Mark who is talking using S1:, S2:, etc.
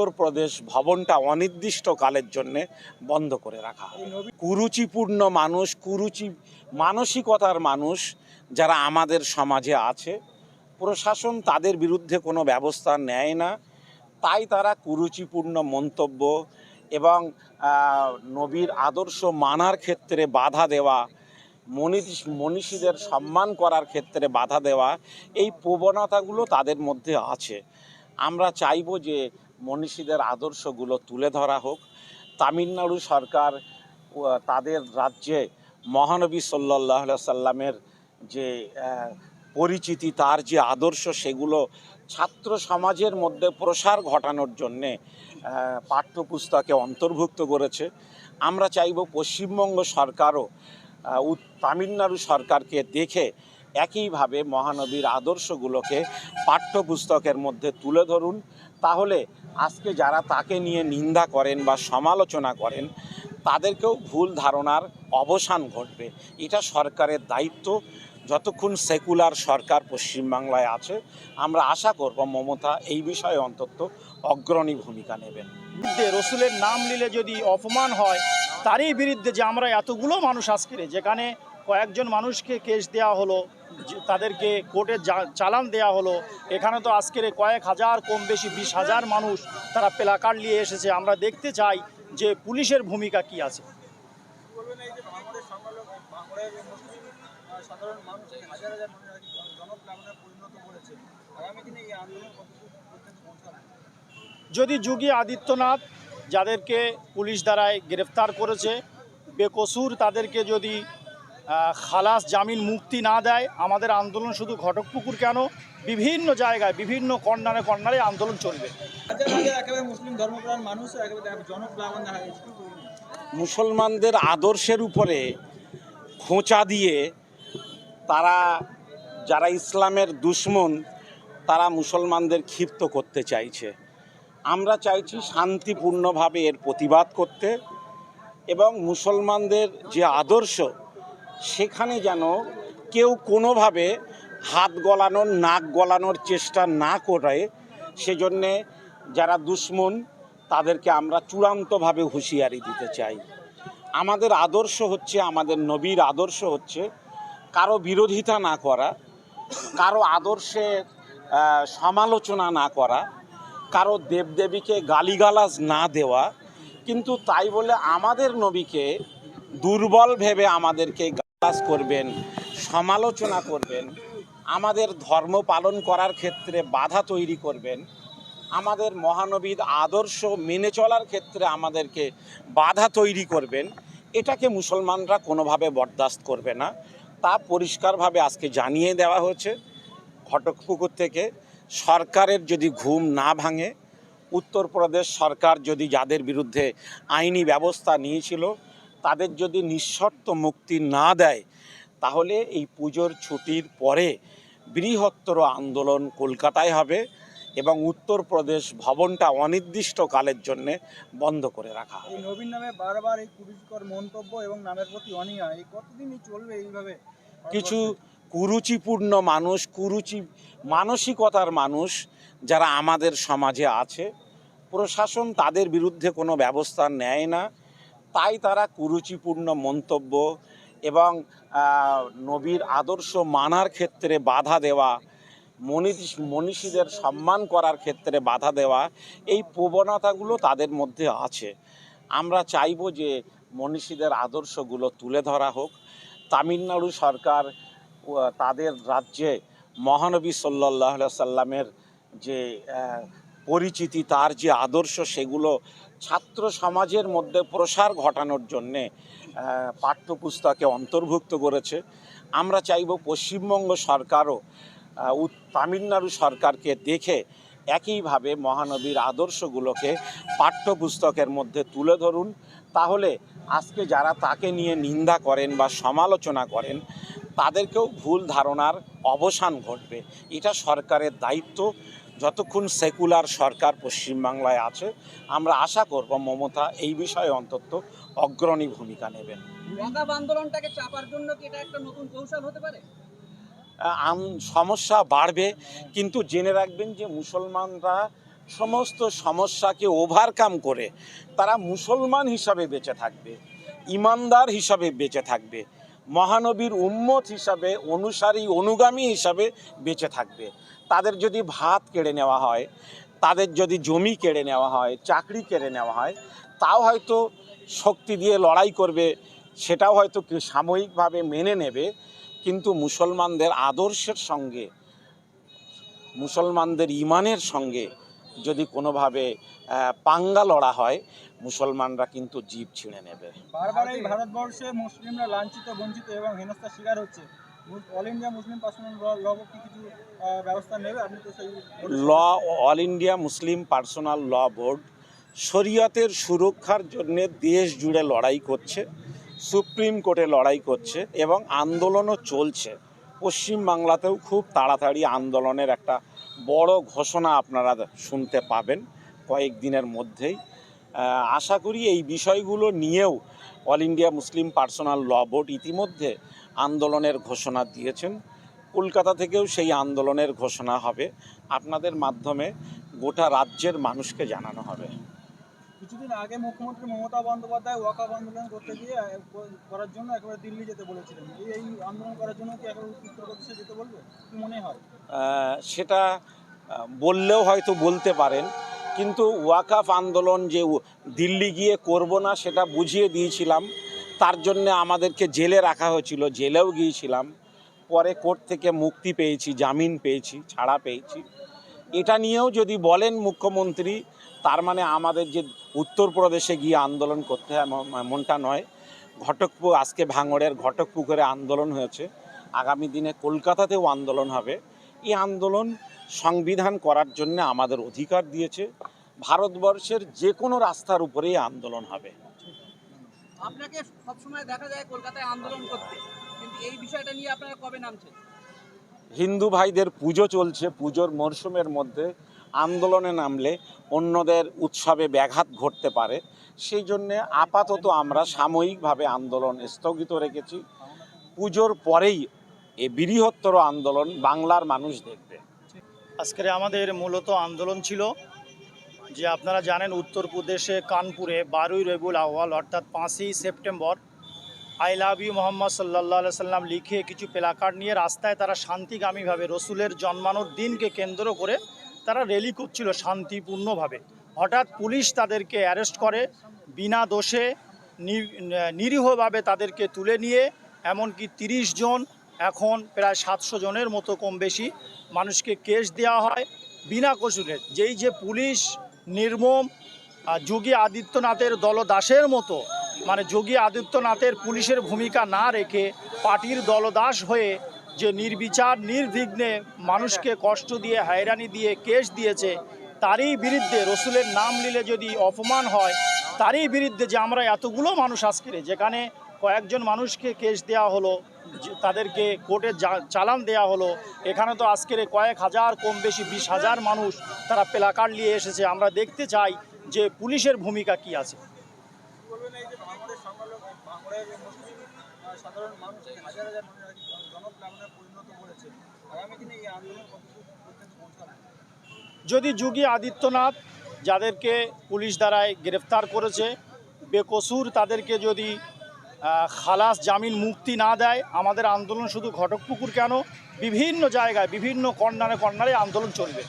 S1: উত্তরপ্রদেশ ভবনটা অনির্দিষ্টকালের জন্য বন্ধ করে রাখা হবে। কুরুচিপূর্ণ মানুষ, কুরুচি, মানসিকতার মানুষ যারা আমাদের সমাজে আছে, প্রশাসন তাদের বিরুদ্ধে কোনো ব্যবস্থা নেয় না। তাই তারা কুরুচিপূর্ণ মন্তব্য এবং নবীর আদর্শ মানার ক্ষেত্রে বাধা দেওয়া, মনীষী, মনীষীদের সম্মান করার ক্ষেত্রে বাধা দেওয়া, এই প্রবণতাগুলো তাদের মধ্যে আছে। আমরা চাইব যে মনীষীদের আদর্শগুলো তুলে ধরা হোক, তামিলনাড়ু সরকার তাদের রাজ্যে মহানবী সাল্লাহ সাল্লামের যে পরিচিতি, তার যে আদর্শ, সেগুলো ছাত্র সমাজের মধ্যে প্রসার ঘটানোর জন্যে পাঠ্যপুস্তকে অন্তর্ভুক্ত করেছে। আমরা চাইব পশ্চিমবঙ্গ সরকারও তামিলনাড়ু সরকারকে দেখে একইভাবে মহানবীর আদর্শগুলোকে পাঠ্যপুস্তকের মধ্যে তুলে ধরুন। তাহলে আজকে যারা তাকে নিয়ে নিন্দা করেন বা সমালোচনা করেন, তাদেরকেও ভুল ধারণার অবসান ঘটবে। এটা সরকারের দায়িত্ব। যতক্ষণ সেকুলার সরকার পশ্চিমবাংলায় আছে, আমরা আশা করব মমতা এই বিষয়ে অন্তত অগ্রণী ভূমিকা নেবেন।
S2: রসুলের নাম নিলে যদি অপমান হয়, তারই বিরুদ্ধে যে আমরা এতগুলো মানুষ আজকে যেখানে কয়েকজন মানুষকে কেস দেওয়া হলো তাদেরকে কোর্টে চালান দেওয়া হলো এখানে তো আজকের কয়েক হাজার কম বেশি বিশ হাজার মানুষ তারা প্লাকার্ড নিয়ে এসেছে। আমরা দেখতে চাই যে পুলিশের ভূমিকা কি আছে। যদি যোগী আদিত্যনাথ যাদেরকে পুলিশ দ্বারায় গ্রেফতার করেছে বেকসুর তাদেরকে যদি খালাস জামিন মুক্তি না দেয়, আমাদের আন্দোলন শুধু ঘটকপুকুর কেন বিভিন্ন জায়গায়, বিভিন্ন কর্নারে কর্নারে আন্দোলন চলবে?
S1: মুসলমানদের আদর্শের উপরে খোঁচা দিয়ে তারা, যারা ইসলামের দুশ্মন, তারা মুসলমানদের ক্ষিপ্ত করতে চাইছে আমরা চাইছি শান্তিপূর্ণভাবে এর প্রতিবাদ করতে এবং মুসলমানদের যে আদর্শ সেখানে যেন কেউ কোনোভাবে হাত গলানোর নাক গলানোর চেষ্টা না করে সেজন্যে যারা দুশ্মন তাদেরকে আমরা চূড়ান্তভাবে হুঁশিয়ারি দিতে চাই। আমাদের আদর্শ হচ্ছে আমাদের নবীর আদর্শ হচ্ছে কারও বিরোধিতা না করা কারও আদর্শের আহ, সমালোচনা না করা কারও দেবদেবীকে গালিগালাজ না দেওয়া কিন্তু তাই বলে আমাদের নবীকে দুর্বল ভেবে আমাদেরকে গালাজ করবেন, সমালোচনা করবেন, আমাদের ধর্ম পালন করার ক্ষেত্রে বাধা তৈরি করবেন, আমাদের মহানবীর আদর্শ মেনে চলার ক্ষেত্রে আমাদেরকে বাধা তৈরি করবেন, এটাকে মুসলমানরা কোনোভাবে বরদাস্ত করবে না। তা পরিষ্কারভাবে আজকে জানিয়ে দেওয়া হয়েছে। ঘটকপুকুর থেকে সরকারের যদি ঘুম না ভাঙে, উত্তরপ্রদেশ সরকার যদি যাদের বিরুদ্ধে আইনি ব্যবস্থা নিয়েছিল তাদের যদি নিঃশর্ত মুক্তি না দেয় তাহলে এই পুজোর ছুটির পরে বৃহত্তর আন্দোলন কলকাতায় হবে এবং উত্তরপ্রদেশ ভবনটা অনির্দিষ্টকালের জন্য বন্ধ করে রাখা হবে।
S3: এই নবীন নামে বারবার এই কুরুচিকর মন্তব্য এবং নামের প্রতি অনীহা এই কতদিনই চলবে এইভাবে?
S1: কিছু কুরুচিপূর্ণ মানুষ কুরুচি মানসিকতার মানুষ যারা আমাদের সমাজে আছে প্রশাসন তাদের বিরুদ্ধে কোনো ব্যবস্থা নেয় না। তাই তারা কুরুচিপূর্ণ মন্তব্য এবং নবীর আদর্শ মানার ক্ষেত্রে বাধা দেওয়া, মনীষী, মনীষীদের সম্মান করার ক্ষেত্রে বাধা দেওয়া, এই প্রবণতাগুলো তাদের মধ্যে আছে। আমরা চাইব যে মনীষীদের আদর্শগুলো তুলে ধরা হোক। তামিলনাড়ু সরকার তাদের রাজ্যে মহানবী সাল্লাহ সাল্লামের যে পরিচিতি, তার যে আদর্শ, সেগুলো ছাত্র সমাজের মধ্যে প্রসার ঘটানোর জন্যে পাঠ্যপুস্তকে অন্তর্ভুক্ত করেছে। আমরা চাইব পশ্চিমবঙ্গ সরকারও তামিলনাড়ু সরকারকে দেখে একইভাবে মহানবীর আদর্শগুলোকে পাঠ্যপুস্তকের মধ্যে তুলে ধরুন। তাহলে আজকে যারা তাকে নিয়ে নিন্দা করেন বা সমালোচনা করেন, তাদেরকেও ভুল ধারণার অবসান ঘটবে। এটা সরকারের দায়িত্ব। যতক্ষণ সেকুলার সরকার পশ্চিমবাংলায় আছে আমরা আশা করব মমতা এই বিষয়ে অন্তত অগ্রণী ভূমিকা নেবেন।
S4: আন্দোলনটাকে চাপার জন্য কি এটা একটা নতুন কৌশল হতে পারে?
S1: সমস্যা বাড়বে কিন্তু জেনে রাখবেন যে মুসলমানরা সমস্ত সমস্যাকে ওভারকাম করে তারা মুসলমান হিসাবে বেঁচে থাকবে ইমানদার হিসাবে বেঁচে থাকবে মহানবীর উম্মত হিসাবে অনুসারী অনুগামী হিসাবে বেঁচে থাকবে। তাদের যদি ভাত কেড়ে নেওয়া হয়, তাদের যদি জমি কেড়ে নেওয়া হয়, চাকরি কেড়ে নেওয়া হয়, তাও হয়তো শক্তি দিয়ে লড়াই করবে, সেটাও হয়তো সাময়িকভাবে মেনে নেবে। কিন্তু মুসলমানদের আদর্শের সঙ্গে, মুসলমানদের ইমানের সঙ্গে যদি কোনোভাবে পাঙ্গা লড়া হয়, মুসলমানরা কিন্তু জীব ছিঁড়ে নেবে।
S3: বারবার এই ভারতবর্ষে মুসলিমরা লাঞ্ছিত, বঞ্চিত এবং হেনস্থার শিকার হচ্ছে। Law
S1: law all India Muslim personal law board শরীয়তের সুরক্ষার জন্য দেশ জুড়ে লড়াই করছে সুপ্রিম কোর্টে লড়াই করছে এবং আন্দোলনও চলছে। পশ্চিমবাংলাতেও খুব তাড়াতাড়ি আন্দোলনের একটা বড় ঘোষণা আপনারা শুনতে পাবেন কয়েকদিনের মধ্যেই। আশা করি এই বিষয়গুলো নিয়েও all India Muslim personal law board ইতিমধ্যে আন্দোলনের ঘোষণা দিয়েছেন। কলকাতা থেকেও সেই আন্দোলনের ঘোষণা হবে। আপনাদের মাধ্যমে গোটা রাজ্যের মানুষকে জানানো হবে।
S3: কিছুদিন আগে মুখ্যমন্ত্রী মমতা বন্দ্যোপাধ্যায় ওয়াকাব আন্দোলন করতে গিয়ে করার জন্য একেবারে দিল্লি যেতে বলেছিলেন। এই আন্দোলন করার জন্য কি একেবারে উত্তরপ্রদেশে যেতে বলবে? কি মনে হয়?
S1: সেটা বললেও হয়তো বলতে পারেন। কিন্তু ওয়াকাফ আন্দোলন যে দিল্লি গিয়ে করব না সেটা বুঝিয়ে দিয়েছিলাম। তার জন্য আমাদেরকে জেলে রাখা হয়েছিল, জেলেও গিয়েছিলাম। পরে কোর্ট থেকে মুক্তি পেয়েছি, জামিন পেয়েছি, ছাড়া পেয়েছি। এটা নিয়েও যদি বলেন মুখ্যমন্ত্রী, তার মানে আমাদের যে উত্তরপ্রদেশে গিয়ে আন্দোলন করতে হয়, এমন- এমনটা নয়। ঘটকপু, আজকে ভাঙড়ের ঘটকপুকুরে আন্দোলন হয়েছে। আগামী দিনে কলকাতাতেও আন্দোলন হবে। এই আন্দোলন সংবিধান করার জন্য আমাদের অধিকার দিয়েছে। ভারতবর্ষের যে কোনো রাস্তার উপরেই আন্দোলন হবে।
S4: আপনাকে সবসময় দেখা যায় কলকাতায় আন্দোলন করতে। কিন্তু এই বিষয়টা নিয়ে আপনারা কবে নামছেন?
S1: হিন্দু ভাইদের পুজো চলছে পুজোর মরশুমের মধ্যে। আন্দোলনে নামলে অন্যদের উৎসবে ব্যাঘাত ঘটতে পারে। সেই জন্যে আপাতত আমরা সাময়িকভাবে আন্দোলন স্থগিত রেখেছি। পুজোর পরেই এ বৃহত্তর আন্দোলন বাংলার মানুষ দেখবে।
S2: আজকের আমাদের মূলত আন্দোলন ছিল যে আপনারা জানেন উত্তরপ্রদেশে কানপুরে বারোই রবিউল আহ্বাল অর্থাৎ পাঁচই September, I love you Mohammad সাল্লাহ সাল্লাম লিখে কিছু প্লাকার্ড নিয়ে রাস্তায় তারা শান্তিগামীভাবে রসুলের জন্মানোর দিনকে কেন্দ্র করে তারা র্যালি করছিল শান্তিপূর্ণভাবে। হঠাৎ পুলিশ তাদেরকে অ্যারেস্ট করে, বিনা দোষে নিরীহভাবে তাদেরকে তুলে নিয়ে, এমনকি তিরিশ জন, এখন প্রায় সাতশো জনের মতো কম বেশি মানুষকে কেস দেওয়া হয় বিনা কসুরে। যেই যে পুলিশ নির্মম যোগী আদিত্যনাথের দলদাসের মতো মানে যোগী আদিত্যনাথের পুলিশের ভূমিকা না রেখে পার্টির দলদাস হয়ে যে নির্বিচার, নির্বিঘ্নে মানুষকে কষ্ট দিয়ে, হয়রানি দিয়ে কেস দিয়েছে, তারই বিরুদ্ধে রসুলের নাম নিলে যদি অপমান হয়, তারই বিরুদ্ধে যে আমরা এতগুলো মানুষ আজকে যেখানে কয়েকজন মানুষকে কেস দেওয়া হলো তাদেরকে কোর্টে চালান দেওয়া হলো। এখানে তো আজকের কয়েক হাজার কম বেশি বিশ হাজার মানুষ তারা প্লাকার্ড নিয়ে এসেছে। আমরা দেখতে চাই যে পুলিশের ভূমিকা কি আছে। যদি যোগী আদিত্যনাথ যাদেরকে পুলিশ দ্বারায় গ্রেফতার করেছে বেকসুর তাদেরকে যদি খালাস জামিন মুক্তি না দেয়, আমাদের আন্দোলন শুধু ঘটকপুকুর কেন? বিভিন্ন জায়গায়, বিভিন্ন কর্নারে কর্নারে আন্দোলন চলবে।